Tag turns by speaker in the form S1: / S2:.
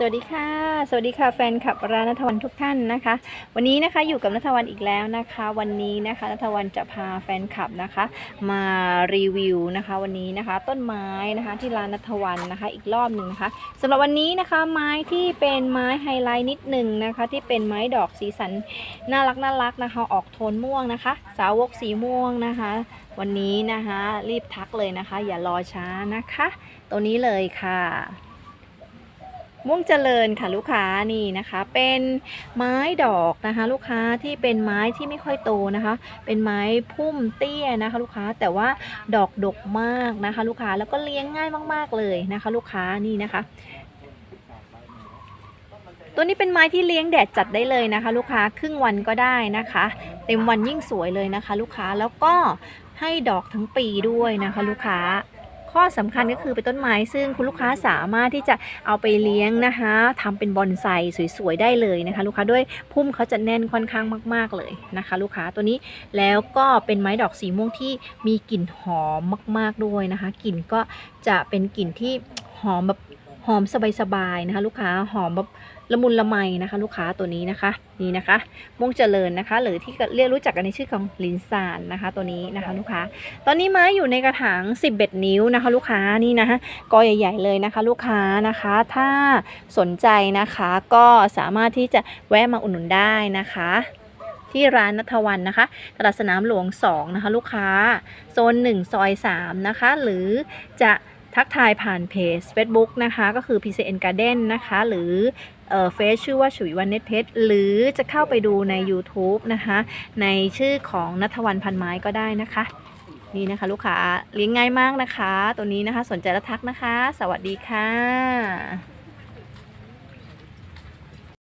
S1: สวัสดีค่ะ สวัสดีค่ะแฟนคลับร้านนัทวันทุกท่านนะคะ วันนี้นะคะอยู่กับนัทวันอีกแล้วนะคะ วันนี้นะคะนัทวันจะพาแฟนคลับนะคะ มารีวิวนะคะ วันนี้นะคะต้นไม้นะคะที่ร้านนัทวันนะคะอีกรอบหนึ่งนะคะสำหรับวันนี้นะคะไม้ที่เป็นไม้ไฮไลท์นิดหนึ่งนะคะ ที่เป็นไม้ดอกสีสันน่ารักน่ารักนะคะออกโทนม่วงนะคะ สาวกสีม่วงนะคะ วันนี้นะคะรีบทักเลยนะคะ อย่ารอช้านะคะ ตัวนี้เลยค่ะ ม่วงเจริญค่ะลูกค้านี่นะคะ เป็นไม้ดอกนะคะ ลูกค้าที่เป็นไม้ที่ไม่ค่อยโตนะคะ เป็นไม้พุ่มเตี้ยนะคะ ลูกค้าแต่ว่าดอกดกมากนะคะ ลูกค้าแล้วก็เลี้ยงง่ายมาก ๆเลยนะคะ ลูกค้านี่นะคะ ตัวนี้เป็นไม้ที่เลี้ยงแดดจัดได้เลยนะคะ ลูกค้าครึ่งวันก็ได้นะคะ เต็มวันยิ่งสวยเลยนะคะ ลูกค้าแล้วก็ให้ดอกทั้งปีด้วยนะคะ ลูกค้า ข้อสำคัญก็คือเป็นต้นไม้ซึ่งคุณลูกค้าสามารถที่จะเอาไปเลี้ยงนะคะทำเป็นบอนไซสวยๆได้เลยนะคะ ลูกค้าด้วยพุ่มเขาจะแน่นค่อนข้างมาก ๆเลยนะคะ ลูกค้าตัวนี้แล้วก็เป็นไม้ดอกสีม่วงที่มีกลิ่นหอมมาก ๆด้วยนะคะกลิ่นก็จะเป็นกลิ่นที่หอมแบบ หอมสบายๆนะคะ ลูกค้าหอมแบบละมุนละไมนะคะ ลูกค้าตัวนี้นะคะ นี่นะคะ ม่วงเจริญนะคะ หรือที่เรียกรู้จักกันในชื่อของลินซานนะคะ ตัวนี้นะคะ ลูกค้า ตอนนี้ไม้อยู่ในกระถาง11 นิ้วนะคะ ลูกค้านี่นะคะกอใหญ่ ๆเลยนะคะ ลูกค้านะคะ ถ้าสนใจนะคะก็สามารถที่จะแวะมาอุดหนุนได้นะคะที่ร้านนัทวันนะคะ ตลาดสนามหลวง 2 นะคะ ลูกค้า โซน 1 ซอย 3 นะคะ หรือจะ ทักทายผ่านเพจ Facebook นะคะ ก็คือ PCN Garden นะคะ หรือเฟซชื่อว่าฉุยวันเน็ตเพชรหรือจะเข้าไปดูใน YouTube นะคะ ในชื่อของนัทวันพันไม้ก็ได้นะคะ นี่นะคะลูกค้าเลี้ยงง่ายมากนะคะ ตัวนี้นะคะสนใจและทักนะคะ สวัสดีค่ะ